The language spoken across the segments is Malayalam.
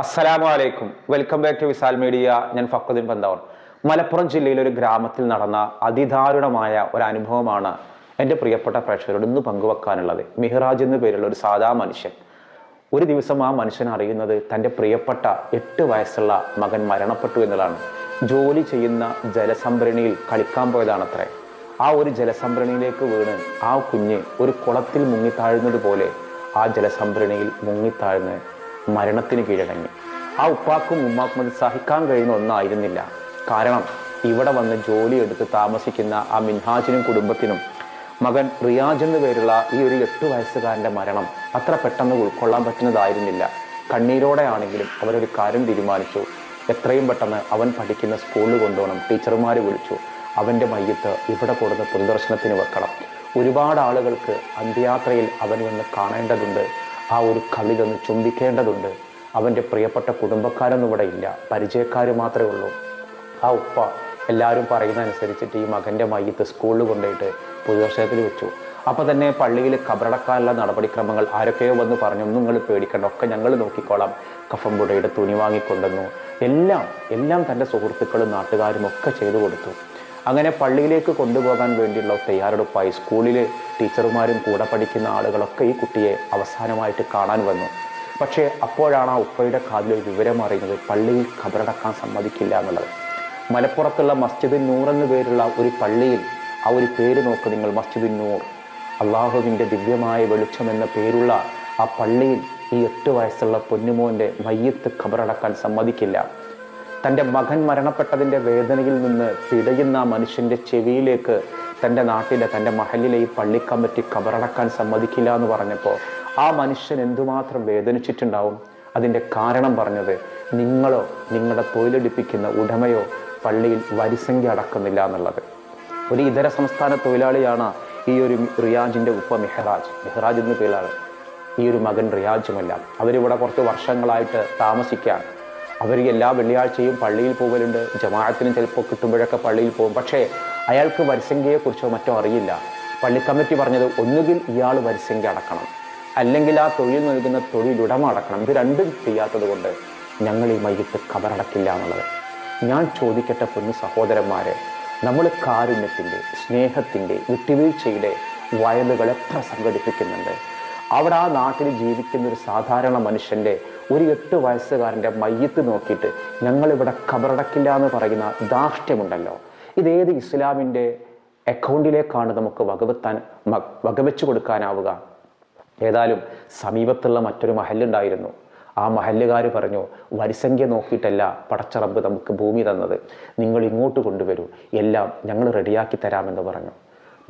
അസ്സലാമു അലൈക്കും welcome back to Visal media. ഞാൻ ഫക്രുദ്ദീൻ പന്താവർ മലപ്പുറം ജില്ലയിലെ ഒരു ഗ്രാമത്തിൽ നടന്ന അതിദാരുണമായ ഒരു അനുഭവമാണ് എന്റെ പ്രിയപ്പെട്ട പ്രേക്ഷകരോട് ഇന്ന് പങ്കുവെക്കാനുള്ളത്. മിഹ്റാജ് എന്ന പേരുള്ള ഒരു സാധാ മനുഷ്യൻ. ഒരു ദിവസം ആ മനുഷ്യൻ അറിയുന്നത് തന്റെ പ്രിയപ്പെട്ട എട്ട് വയസ്സുള്ള മകൻ മരണപ്പെട്ടു എന്നതാണ്. ജോലി ചെയ്യുന്ന ജലസംഭരണിയിൽ കളിക്കാൻ പോയതാണത്രേ. ആ ഒരു ജലസംഭരണിയിലേക്ക് വീണ് ആ കുഞ്ഞ് ഒരു കുളത്തിൽ മുങ്ങിത്താഴുന്നത് പോലെ ആ ജലസംഭരണിയിൽ മുങ്ങിത്താഴ്ന്ന് മരണത്തിന് കീഴടങ്ങി. ആ ഉപ്പാക്കും ഉമ്മാക്കും അത് സഹിക്കാൻ കഴിയുന്ന ഒന്നായിരുന്നില്ല. കാരണം ഇവിടെ വന്ന് ജോലിയെടുത്ത് താമസിക്കുന്ന ആ മിൻഹാജിനും കുടുംബത്തിനും മകൻ റിയാജ് എന്നു പേരുള്ള ഈ ഒരു എട്ട് വയസ്സുകാരന്റെ മരണം അത്ര പെട്ടെന്ന് ഉൾക്കൊള്ളാൻ പറ്റുന്നതായിരുന്നില്ല. കണ്ണീരോടെയാണെങ്കിലും അവരൊരു കാര്യം തീരുമാനിച്ചു. എത്രയും പെട്ടെന്ന് അവൻ പഠിക്കുന്ന സ്കൂളിൽ കൊണ്ടുപോകണം. ടീച്ചർമാർ വിളിച്ചു. അവന്റെ മയ്യത്ത് ഇവിടെ കൊടുത്ത് പൊതുദർശനത്തിന് വെക്കണം. ഒരുപാട് ആളുകൾക്ക് അന്ത്യയാത്രയിൽ അവനെ ഒന്ന് കാണേണ്ടതുണ്ട്. ആ ഒരു കള്ളിലൊന്ന് ചുംബിക്കേണ്ടതുണ്ട്. അവന്റെ പ്രിയപ്പെട്ട കുടുംബക്കാരൊന്നും ഇവിടെ ഇല്ല. പരിചയക്കാർ മാത്രമേ ഉള്ളൂ. ആ ഉപ്പ എല്ലാവരും പറയുന്നതനുസരിച്ചിട്ട് ഈ മകന്റെ മയ്യത്ത് സ്കൂളിൽ കൊണ്ടുപോയിട്ട് പൊതുദർശനത്തിൽ വെച്ചു. അപ്പോൾ തന്നെ പള്ളിയിൽ കബറടക്കാനുള്ള നടപടിക്രമങ്ങൾ ആരൊക്കെയോ വന്ന് പറഞ്ഞു നിങ്ങൾ പേടിക്കണ്ട ഒക്കെ ഞങ്ങൾ നോക്കിക്കോളാം. കഫംപുടയുടെ തുണി വാങ്ങിക്കൊണ്ടെന്നു എല്ലാം എല്ലാം തന്റെ സുഹൃത്തുക്കളും നാട്ടുകാരും ഒക്കെ ചെയ്തു കൊടുത്തു. അങ്ങനെ പള്ളിയിലേക്ക് കൊണ്ടുപോകാൻ വേണ്ടിയുള്ള തയ്യാറെടുപ്പായി സ്കൂളിൽ ടീച്ചർമാരും കൂടെ പഠിക്കുന്ന ആളുകളൊക്കെ ഈ കുട്ടിയെ അവസാനമായിട്ട് കാണാൻ വന്നു. പക്ഷേ അപ്പോഴാണ് ആ ഉപ്പയുടെ കാതിൽ ഒരു വിവരം അറിയുന്നത് പള്ളിയിൽ ഖബറടക്കാൻ സമ്മതിക്കില്ല എന്നുള്ളത്. മലപ്പുറത്തുള്ള മസ്ജിദ് നൂർ എന്ന പേരുള്ള ഒരു പള്ളിയിൽ ആ ഒരു പേര് നോക്ക് നിങ്ങൾ മസ്ജിദ് നൂർ. അള്ളാഹുവിന്റെ ദിവ്യമായ വെളിച്ചം എന്ന പേരുള്ള ആ പള്ളിയിൽ ഈ എട്ട് വയസ്സുള്ള പൊന്നുമോന്റെ മയ്യത്ത് ഖബറടക്കാൻ സമ്മതിക്കില്ല. തന്റെ മകൻ മരണപ്പെട്ടതിന്റെ വേദനയിൽ നിന്ന് പിടയുന്ന മനുഷ്യന്റെ ചെവിയിലേക്ക് തന്റെ നാട്ടിലെ തന്റെ മഹലിലെ ഈ പള്ളിക്കമ്പറ്റി കബറടക്കാൻ സമ്മതിക്കില്ല എന്ന് പറഞ്ഞപ്പോൾ ആ മനുഷ്യൻ എന്തുമാത്രം വേദനിച്ചിട്ടുണ്ടാവും? അതിന്റെ കാരണം പറഞ്ഞത് നിങ്ങളോ നിങ്ങളുടെ തൊഴിലെടുപ്പിക്കുന്ന ഉടമയോ പള്ളിയിൽ വരിസംഖ്യ അടക്കുന്നില്ല എന്നുള്ളത്. ഒരു ഇതര സംസ്ഥാന തൊഴിലാളിയാണ് ഈ ഒരു റിയാജിന്റെ ഉപ്പ മെഹ്റാജ്. മെഹ്റാജ് എന്ന പേരാണ് ഈ ഒരു മകൻ റിയാജുമല്ല. അവരിവിടെ കുറച്ച് വർഷങ്ങളായിട്ട് താമസിക്കാൻ അവർ എല്ലാ വെള്ളിയാഴ്ചയും പള്ളിയിൽ പോകലുണ്ട് ജമാഅത്തിന് ചിലപ്പോൾ കിട്ടുമ്പോഴൊക്കെ പള്ളിയിൽ പോകും. പക്ഷേ അയാൾക്ക് വരിസംഖ്യയെക്കുറിച്ചോ മറ്റോ അറിയില്ല. പള്ളി കമ്മിറ്റി പറഞ്ഞത് ഒന്നുകിൽ ഇയാൾ വരിസംഖ്യ അടക്കണം. അല്ലെങ്കിൽ ആ തൊഴിൽ നൽകുന്ന തൊഴിലുടമ അടക്കണം. ഇത് രണ്ടും ചെയ്യാത്തത് കൊണ്ട് ഞങ്ങൾ ഈ മയ്യത്ത് കബറടക്കില്ല എന്നുള്ളത്. ഞാൻ ചോദിക്കട്ടെ പൊന്നു സഹോദരന്മാരെ നമ്മൾ കാരുണ്യത്തിന്റെ സ്നേഹത്തിന്റെ വിട്ടുവീഴ്ചയുടെ വയലുകൾ എത്ര സംഘടിപ്പിക്കുന്നുണ്ട്? അവിടെ ആ നാട്ടിൽ ജീവിക്കുന്ന ഒരു സാധാരണ മനുഷ്യന്റെ ഒരു എട്ട് വയസ്സുകാരന്റെ മയ്യത്ത് നോക്കിയിട്ട് ഞങ്ങളിവിടെ കബറടക്കില്ല എന്ന് പറയുന്ന ധാർഷ്ട്യമുണ്ടല്ലോ. ഇതേത് ഇസ്ലാമിന്റെ അക്കൗണ്ടിലേക്കാണ് നമുക്ക് വകവെത്താൻ വകവെച്ചു കൊടുക്കാനാവുക? ഏതായാലും സമീപത്തുള്ള മറ്റൊരു മഹലുണ്ടായിരുന്നു ആ മഹല്ലുകാർ പറഞ്ഞു വരിസംഖ്യ നോക്കിയിട്ടല്ല പടച്ചറമ്പ് നമുക്ക് ഭൂമി തന്നത്. നിങ്ങൾ ഇങ്ങോട്ട് കൊണ്ടുവരൂ. എല്ലാം ഞങ്ങൾ റെഡിയാക്കി തരാമെന്ന് പറഞ്ഞു.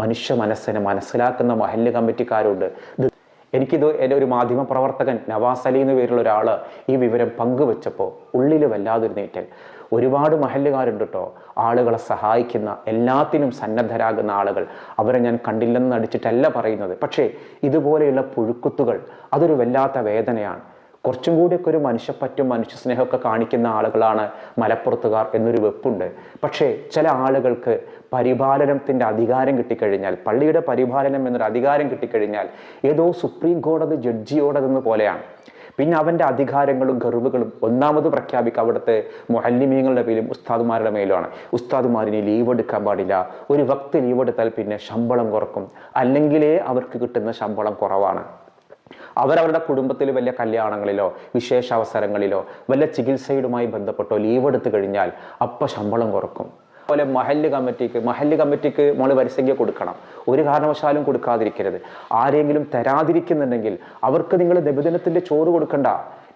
മനുഷ്യ മനസ്സിനെ മനസ്സിലാക്കുന്ന മഹല്ല് കമ്മിറ്റിക്കാരുണ്ട്. എനിക്കിത് എന്റെ ഒരു മാധ്യമ പ്രവർത്തകൻ നവാസ് അലി എന്ന് പേരുള്ള ഒരാൾ ഈ വിവരം പങ്കുവെച്ചപ്പോൾ ഉള്ളിൽ വല്ലാതൊരു നീറ്റൽ. ഒരുപാട് മഹല്ലുകാരുണ്ട് കേട്ടോ ആളുകളെ സഹായിക്കുന്ന എല്ലാത്തിനും സന്നദ്ധരാകുന്ന ആളുകൾ. അവരെ ഞാൻ കണ്ടില്ലെന്ന് നടിച്ചിട്ടല്ല പറയുന്നത്. പക്ഷേ ഇതുപോലെയുള്ള പുഴുക്കുത്തുകൾ അതൊരു വല്ലാത്ത വേദനയാണ്. കുറച്ചും കൂടിയൊക്കെ ഒരു മനുഷ്യപ്പറ്റും മനുഷ്യ സ്നേഹമൊക്കെ കാണിക്കുന്ന ആളുകളാണ് മലപ്പുറത്തുകാർ എന്നൊരു വെപ്പുണ്ട്. പക്ഷേ ചില ആളുകൾക്ക് പരിപാലനത്തിന്റെ അധികാരം കിട്ടിക്കഴിഞ്ഞാൽ പള്ളിയുടെ പരിപാലനം എന്നൊരു അധികാരം കിട്ടിക്കഴിഞ്ഞാൽ ഏതോ സുപ്രീം കോടതി ജഡ്ജിയോടതെന്ന് പോലെയാണ്. പിന്നെ അവന്റെ അധികാരങ്ങളും ഗർവുകളും ഒന്നാമത് പ്രഖ്യാപിക്കുക അവിടുത്തെ മുഹല്ലിമീങ്ങളുടെ മേലും ഉസ്താദുമാരുടെ മേലുമാണ്. ഉസ്താദുമാരിന് ലീവ് എടുക്കാൻ പാടില്ല. ഒരു വക്ത് ലീവ് എടുത്താൽ പിന്നെ ശമ്പളം കുറക്കും. അല്ലെങ്കിലേ അവർക്ക് കിട്ടുന്ന ശമ്പളം കുറവാണ്. അവരവരുടെ കുടുംബത്തിൽ വലിയ കല്യാണങ്ങളിലോ വിശേഷ അവസരങ്ങളിലോ വല്ല ചികിത്സയുമായി ബന്ധപ്പെട്ടോ ലീവ് എടുത്തു കഴിഞ്ഞാൽ അപ്പം ശമ്പളം കുറക്കും. അതുപോലെ മഹല്ല് കമ്മിറ്റിക്ക് മഹല്ല് കമ്മിറ്റിക്ക് മോൾ വരിസംഖ്യ കൊടുക്കണം. ഒരു കാരണവശാലും കൊടുക്കാതിരിക്കരുത്. ആരെങ്കിലും തരാതിരിക്കുന്നുണ്ടെങ്കിൽ അവർക്ക് നിങ്ങൾ നിബന്ധനത്തിന്റെ ചോറ് കൊടുക്കണ്ട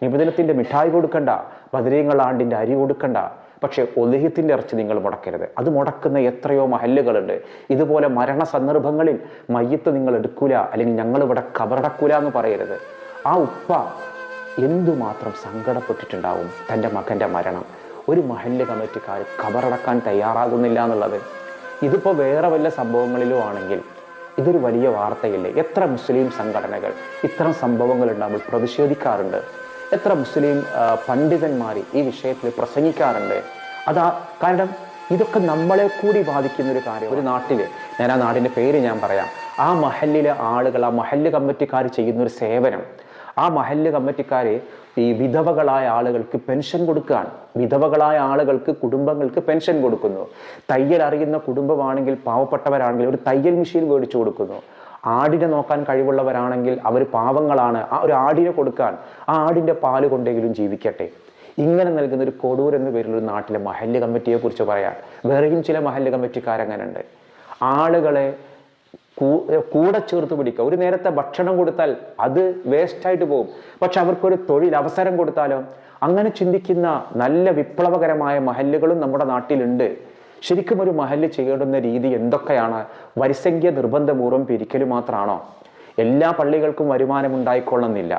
നിബന്ധനത്തിന്റെ മിഠായി കൊടുക്കണ്ട ബദരീങ്ങൾ ആണ്ടിന്റെ അരി കൊടുക്കണ്ട പക്ഷേ ഒലഹ്യത്തിന്റെ ഇറച്ചി നിങ്ങൾ മുടക്കരുത്. അത് മുടക്കുന്ന എത്രയോ മഹല്ലുകളുണ്ട്. ഇതുപോലെ മരണ സന്ദർഭങ്ങളിൽ മയ്യത്ത് നിങ്ങൾ എടുക്കൂല അല്ലെങ്കിൽ ഞങ്ങളിവിടെ കബറടക്കൂല എന്ന് പറയരുത്. ആ ഉപ്പ എന്തുമാത്രം സങ്കടപ്പെട്ടിട്ടുണ്ടാവും തന്റെ മകന്റെ മരണം? ഒരു മഹല്ല് കമ്മിറ്റിക്കാർ കബറടക്കാൻ തയ്യാറാകുന്നില്ല എന്നുള്ളത്. ഇതിപ്പോൾ വേറെ വല്ല സംഭവങ്ങളിലും ആണെങ്കിൽ ഇതൊരു വലിയ വാർത്തയില്ലേ? എത്ര മുസ്ലിം സംഘടനകൾ ഇത്തരം സംഭവങ്ങൾ ഉണ്ടാകുമ്പോൾ പ്രതിഷേധിക്കാറുണ്ട്? എത്ര മുസ്ലിം പണ്ഡിതന്മാർ ഈ വിഷയത്തിൽ പ്രസംഗിക്കാറുണ്ട്? അതാ കാരണം ഇതൊക്കെ നമ്മളെ കൂടി ബാധിക്കുന്ന ഒരു കാര്യം ഒരു നാട്ടിൽ ഞാൻ ആ നാടിന്റെ പേര് ഞാൻ പറയാം. ആ മഹല്ലിലെ ആളുകൾ ആ മഹല്ല് കമ്മിറ്റിക്കാർ ചെയ്യുന്ന ഒരു സേവനം. ആ മഹല്ല് കമ്മിറ്റിക്കാർ ഈ വിധവകളായ ആളുകൾക്ക് പെൻഷൻ കൊടുക്കുകയാണ്. വിധവകളായ ആളുകൾക്ക് കുടുംബങ്ങൾക്ക് പെൻഷൻ കൊടുക്കുന്നു. തയ്യൽ അറിയുന്ന കുടുംബമാണെങ്കിൽ പാവപ്പെട്ടവരാണെങ്കിൽ ഒരു തയ്യൽ മെഷീൻ മേടിച്ചു കൊടുക്കുന്നു. ആടിനെ നോക്കാൻ കഴിവുള്ളവരാണെങ്കിൽ അവർ പാവങ്ങളാണ്. ആ ഒരു ആടിനെ കൊടുക്കാൻ ആ ആടിന്റെ പാൽ കൊണ്ടെങ്കിലും ജീവിക്കട്ടെ. ഇങ്ങനെ നൽകുന്ന ഒരു കൊടൂർ എന്ന പേരിലൊരു നാട്ടിലെ മഹല്ല് കമ്മിറ്റിയെ കുറിച്ച് പറയാം. വേറെയും ചില മഹല്ല് കമ്മിറ്റിക്കാരങ്ങനുണ്ട്. ആളുകളെ കൂടെ ചേർത്ത് പിടിക്കുക. ഒരു നേരത്തെ ഭക്ഷണം കൊടുത്താൽ അത് വേസ്റ്റായിട്ട് പോകും. പക്ഷെ അവർക്കൊരു തൊഴിൽ അവസരം കൊടുത്താലോ? അങ്ങനെ ചിന്തിക്കുന്ന നല്ല വിപ്ലവകരമായ മഹല്ലുകളും നമ്മുടെ നാട്ടിലുണ്ട്. ശരിക്കും ഒരു മഹല്ല് ചെയ്യേണ്ടുന്ന രീതി എന്തൊക്കെയാണ്? വരിസംഖ്യ നിർബന്ധപൂർവം പിരിക്കൽ മാത്രമാണോ എല്ലാ പള്ളികൾക്കും വരുമാനം ഉണ്ടായിക്കൊള്ളുന്നില്ല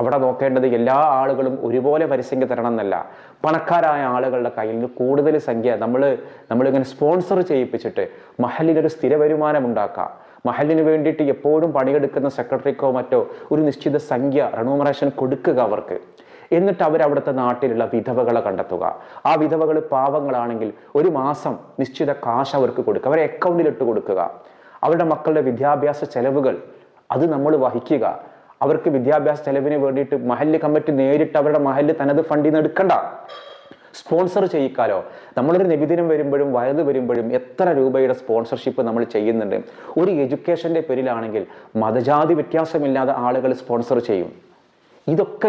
അവിടെ നോക്കേണ്ടത് എല്ലാ ആളുകളും ഒരുപോലെ പരിസംഖ്യ തരണം എന്നല്ല പണക്കാരായ ആളുകളുടെ കയ്യിൽ നിന്ന് കൂടുതൽ സംഖ്യ നമ്മൾ നമ്മളിങ്ങനെ സ്പോൺസർ ചെയ്യിപ്പിച്ചിട്ട് മഹലിനൊരു സ്ഥിര വരുമാനം ഉണ്ടാക്കുക മഹലിന് വേണ്ടിയിട്ട് എപ്പോഴും പണിയെടുക്കുന്ന സെക്രട്ടറിക്കോ മറ്റോ ഒരു നിശ്ചിത സംഖ്യ റെണൂമറേഷൻ കൊടുക്കുക അവർക്ക്. എന്നിട്ട് അവർ അവിടുത്തെ നാട്ടിലുള്ള വിധവകളെ കണ്ടെത്തുക. ആ വിധവകൾ പാവങ്ങളാണെങ്കിൽ ഒരു മാസം നിശ്ചിത കാശ് അവർക്ക് കൊടുക്കുക. അവരെ അക്കൗണ്ടിലിട്ട് കൊടുക്കുക. അവരുടെ മക്കളുടെ വിദ്യാഭ്യാസ ചെലവുകൾ അത് നമ്മൾ വഹിക്കുക. അവർക്ക് വിദ്യാഭ്യാസ ചെലവിന് വേണ്ടിയിട്ട് മഹല്ല് കമ്മിറ്റി നേരിട്ട് അവരുടെ മഹല്ല് തനത് ഫണ്ടിൽ നിന്ന് എടുക്കണ്ട. സ്പോൺസർ ചെയ്യിക്കാലോ. നമ്മളൊരു നിബിദിനം വരുമ്പോഴും വയത് വരുമ്പോഴും എത്ര രൂപയുടെ സ്പോൺസർഷിപ്പ് നമ്മൾ ചെയ്യുന്നുണ്ട്. ഒരു എഡ്യൂക്കേഷന്റെ പേരിലാണെങ്കിൽ മതജാതി വ്യത്യാസമില്ലാതെ ആളുകൾ സ്പോൺസർ ചെയ്യും. ഇതൊക്കെ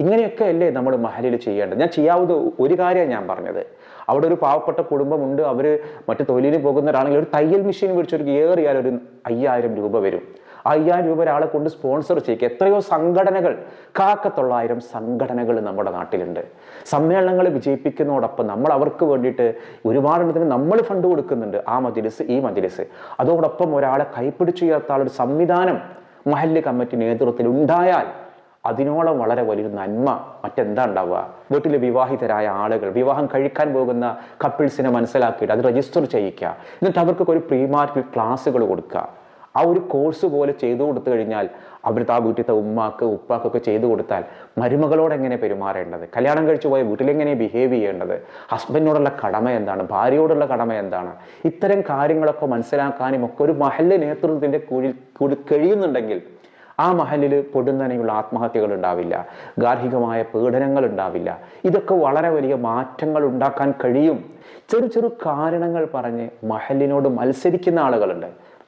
ഇങ്ങനെയൊക്കെ അല്ലേ നമ്മൾ മഹലിൽ ചെയ്യേണ്ടത്? ഞാൻ ചെയ്യാവുന്ന ഒരു കാര്യമാണ് ഞാൻ പറഞ്ഞത്. അവിടെ ഒരു പാവപ്പെട്ട കുടുംബമുണ്ട്. അവർ മറ്റു തൊഴിലിന് പോകുന്നവരാണെങ്കിൽ ഒരു തയ്യൽ മെഷീൻ മേടിച്ച് ഒരു ഏറിയാൽ ഒരു അയ്യായിരം രൂപ വരും. അയ്യായിരം രൂപ ഒരാളെ കൊണ്ട് സ്പോൺസർ ചെയ്യിക്കുക. എത്രയോ സംഘടനകൾ കാക്കത്തൊള്ളായിരം സംഘടനകൾ നമ്മുടെ നാട്ടിലുണ്ട്. സമ്മേളനങ്ങൾ വിജയിപ്പിക്കുന്നതോടൊപ്പം നമ്മൾ അവർക്ക് വേണ്ടിയിട്ട് ഒരുപാടെണ്ണത്തിന് നമ്മൾ ഫണ്ട് കൊടുക്കുന്നുണ്ട്. ആ മജിലിസ് ഈ മജിലിസ്. അതോടൊപ്പം ഒരാളെ കൈപ്പിടിച്ചുയർത്താനുള്ള ഒരു സംവിധാനം മഹല്ല് കമ്മിറ്റി നേതൃത്വത്തിൽ ഉണ്ടായാൽ അതിനോളം വളരെ വലിയൊരു നന്മ മറ്റെന്താ ഉണ്ടാവുക വീട്ടിലെ വിവാഹിതരായ ആളുകൾ വിവാഹം കഴിക്കാൻ പോകുന്ന കപ്പിൾസിനെ മനസ്സിലാക്കിയിട്ട് അത് രജിസ്റ്റർ ചെയ്യിക്കുക. എന്നിട്ട് അവർക്കൊക്കെ ഒരു പ്രീ മാർക്കറ്റ് ക്ലാസ്സുകൾ കൊടുക്കുക. ആ ഒരു കോഴ്സ് പോലെ ചെയ്തു കൊടുത്തു കഴിഞ്ഞാൽ അവിടുത്തെ ആ വീട്ടിലത്തെ ഉമ്മാക്ക് ഉപ്പാക്കൊക്കെ ചെയ്തു കൊടുത്താൽ മരുമകളോട് എങ്ങനെ പെരുമാറേണ്ടത്? കല്യാണം കഴിച്ചു പോയ വീട്ടിലെങ്ങനെ ബിഹേവ് ചെയ്യേണ്ടത്? ഹസ്ബൻഡിനോടുള്ള കടമ എന്താണ്? ഭാര്യയോടുള്ള കടമ എന്താണ്? ഇത്തരം കാര്യങ്ങളൊക്കെ മനസ്സിലാക്കാനും ഒക്കെ ഒരു മഹല്ല നേതൃത്വത്തിന്റെ കൂടി കഴിയുന്നുണ്ടെങ്കിൽ ആ മഹലിൽ പൊടുന്നനെയുള്ള ആത്മഹത്യകൾ ഉണ്ടാവില്ല. ഗാർഹികമായ പീഡനങ്ങൾ ഉണ്ടാവില്ല. ഇതൊക്കെ വളരെ വലിയ മാറ്റങ്ങൾ ഉണ്ടാക്കാൻ കഴിയും. ചെറു ചെറു കാരണങ്ങൾ പറഞ്ഞ് മഹലിനോട് മത്സരിക്കുന്ന ആളുകളുണ്ട്.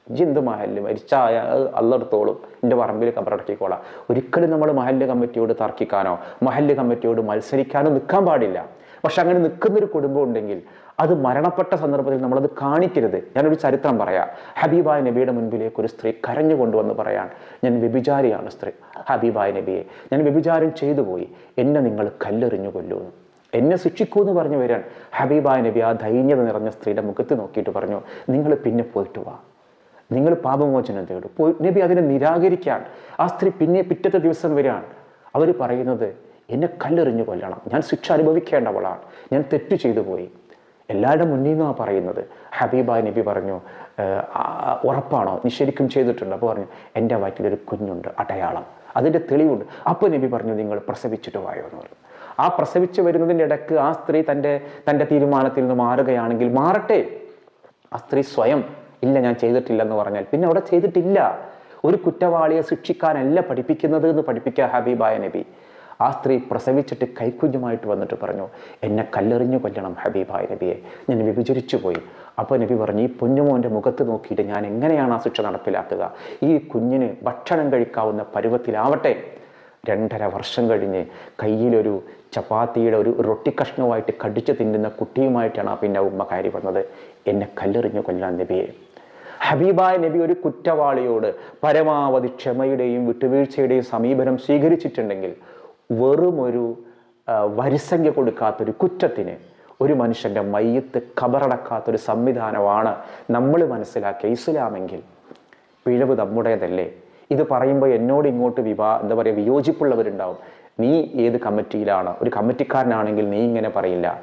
ജിന്ത് മഹലിൽ മഹൽ മരിച്ചായ അല്ലെടുത്തോളും. എന്റെ പറമ്പിൽ കബറടക്കിക്കോളാം. ഒരിക്കലും നമ്മൾ മഹല്ല് കമ്മിറ്റിയോട് തർക്കിക്കാനോ മഹല്ല് കമ്മിറ്റിയോട് മത്സരിക്കാനോ നിൽക്കാൻ പാടില്ല. പക്ഷെ അങ്ങനെ നിൽക്കുന്നൊരു കുടുംബം ഉണ്ടെങ്കിൽ അത് മരണപ്പെട്ട സന്ദർഭത്തിൽ നമ്മളത് കാണിക്കരുത്. ഞാനൊരു ചരിത്രം പറയാം. ഹബീബായ നബിയുടെ മുൻപിലേക്ക് ഒരു സ്ത്രീ കരഞ്ഞു കൊണ്ടുവന്ന് പറയാൻ ഞാൻ വ്യഭിചാരിയാണ് സ്ത്രീ. ഹബീബായ നബിയെ ഞാൻ വ്യഭിചാരം ചെയ്തു പോയി. എന്നെ നിങ്ങൾ കല്ലെറിഞ്ഞു കൊല്ലൂ എന്നെ ശിക്ഷിക്കൂ എന്ന് പറഞ്ഞു വരാൻ. ഹബീബായ നബി ആ ദൈന്യത നിറഞ്ഞ സ്ത്രീയുടെ മുഖത്ത് നോക്കിയിട്ട് പറഞ്ഞു നിങ്ങൾ പിന്നെ പോയിട്ട് വാ. നിങ്ങൾ പാപമോചനം തേടും. പോയി നബി അതിനെ നിരാകരിക്കാൻ ആ സ്ത്രീ പിന്നെ പിറ്റത്തെ ദിവസം വരികയാണ്. അവർ പറയുന്നത് എന്നെ കല്ലെറിഞ്ഞു കൊല്ലണം. ഞാൻ ശിക്ഷ അനുഭവിക്കേണ്ടവളാണ്. ഞാൻ തെറ്റു ചെയ്തു പോയി. എല്ലാവരുടെ മുന്നിൽ നിന്നാണ് പറയുന്നത്. ഹബീബായ് നബി പറഞ്ഞു ഉറപ്പാണോ? നീ ശരിക്കും ചെയ്തിട്ടുണ്ട്? അപ്പോൾ പറഞ്ഞു എന്റെ വയറ്റിലൊരു കുഞ്ഞുണ്ട് അടയാളം. അതിന്റെ തെളിവുണ്ട്. അപ്പോൾ നബി പറഞ്ഞു നിങ്ങൾ പ്രസവിച്ചിട്ട് വായോ? എന്ന് പറഞ്ഞു. ആ പ്രസവിച്ച് വരുന്നതിന്റെ ഇടയ്ക്ക് ആ സ്ത്രീ തന്റെ തന്റെ തീരുമാനത്തിൽ നിന്ന് മാറുകയാണെങ്കിൽ മാറട്ടെ. ആ സ്ത്രീ സ്വയം ഇല്ല ഞാൻ ചെയ്തിട്ടില്ലെന്ന് പറഞ്ഞാൽ. പിന്നെ അവിടെ ചെയ്തിട്ടില്ല. ഒരു കുറ്റവാളിയെ ശിക്ഷിക്കാനല്ല പഠിപ്പിക്കുന്നത് എന്ന് പഠിപ്പിക്കുക ഹബീബായ നബി. ആ സ്ത്രീ പ്രസവിച്ചിട്ട് കൈക്കുഞ്ഞുമായിട്ട് വന്നിട്ട് പറഞ്ഞു എന്നെ കല്ലെറിഞ്ഞു കൊല്ലണം ഹബീബായ നബിയെ. ഞാൻ വിഭജിച്ചു പോയി. അപ്പോൾ നബി പറഞ്ഞു ഈ പൊന്നുമോന്റെ മുഖത്ത് നോക്കിയിട്ട് ഞാൻ എങ്ങനെയാണ് ആ ശിക്ഷ നടപ്പിലാക്കുക? ഈ കുഞ്ഞിന് ഭക്ഷണം കഴിക്കാവുന്ന പരുവത്തിലാവട്ടെ. രണ്ടര വർഷം കഴിഞ്ഞ് കയ്യിലൊരു ചപ്പാത്തിയുടെ ഒരു റൊട്ടി കഷ്ണവുമായിട്ട് കടിച്ചു തിന്നുന്ന കുട്ടിയുമായിട്ടാണ് പിന്നെ ഉമ്മ കയറി വന്നത്. എന്നെ കല്ലെറിഞ്ഞു കൊല്ലാൻ നബിയെ. ഹബീബായ നബി ഒരു കുറ്റവാളിയോട് പരമാവധി ക്ഷമയുടെയും വിട്ടുവീഴ്ചയുടെയും സമീപനം സ്വീകരിച്ചിട്ടുണ്ടെങ്കിൽ വെറും ഒരു വരിസംഖ്യ കൊടുക്കാത്തൊരു കുറ്റത്തിന് ഒരു മനുഷ്യന്റെ മയ്യത്ത് കബറടക്കാത്തൊരു സംവിധാനമാണ് നമ്മൾ മനസ്സിലാക്കിയ ഇസ്ലാമെങ്കിൽ. പിഴവ് നമ്മുടേതല്ലേ? ഇത് പറയുമ്പോൾ എന്നോട് ഇങ്ങോട്ട് വിവാ എന്താ പറയുക വിയോജിപ്പുള്ളവരുണ്ടാവും. നീ ഏത് കമ്മിറ്റിയിലാണ്? ഒരു കമ്മിറ്റിക്കാരനാണെങ്കിൽ നീ ഇങ്ങനെ പറയില്ല.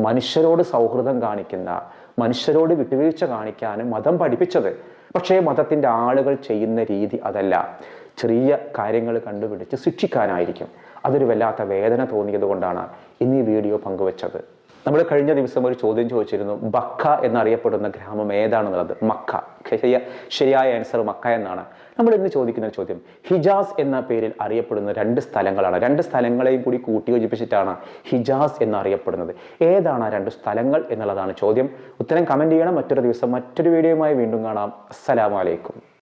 മനുഷ്യരോട് സൗഹൃദം കാണിക്കുന്ന മനുഷ്യരോട് വിട്ടുവീഴ്ച കാണിക്കാനും മതം പഠിപ്പിച്ചത്. പക്ഷേ മതത്തിന്റെ ആളുകൾ ചെയ്യുന്ന രീതി അതല്ല. ചെറിയ കാര്യങ്ങൾ കണ്ടുപിടിച്ച് ശിക്ഷിക്കാനായിരിക്കും. അതൊരു വല്ലാത്ത വേദന തോന്നിയത് കൊണ്ടാണ് ഇന്ന് ഈ വീഡിയോ പങ്കുവച്ചത്. നമ്മൾ കഴിഞ്ഞ ദിവസം ഒരു ചോദ്യം ചോദിച്ചിരുന്നു ബക്ക എന്നറിയപ്പെടുന്ന ഗ്രാമം ഏതാണെന്നുള്ളത്? മക്ക. ശരിയ ശരിയായ ആൻസർ മക്ക എന്നാണ്. നമ്മൾ ഇന്ന് ചോദിക്കുന്ന ചോദ്യം ഹിജാസ് എന്ന പേരിൽ അറിയപ്പെടുന്ന രണ്ട് സ്ഥലങ്ങളാണ്. രണ്ട് സ്ഥലങ്ങളെയും കൂടി കൂട്ടിയോജിപ്പിച്ചിട്ടാണ് ഹിജാസ് എന്നറിയപ്പെടുന്നത്. ഏതാണ് ആ രണ്ട് സ്ഥലങ്ങൾ എന്നുള്ളതാണ് ചോദ്യം. ഉത്തരം കമന്റ് ചെയ്യണം. മറ്റൊരു ദിവസം മറ്റൊരു വീഡിയോയുമായി വീണ്ടും കാണാം. അസ്സലാമലൈക്കും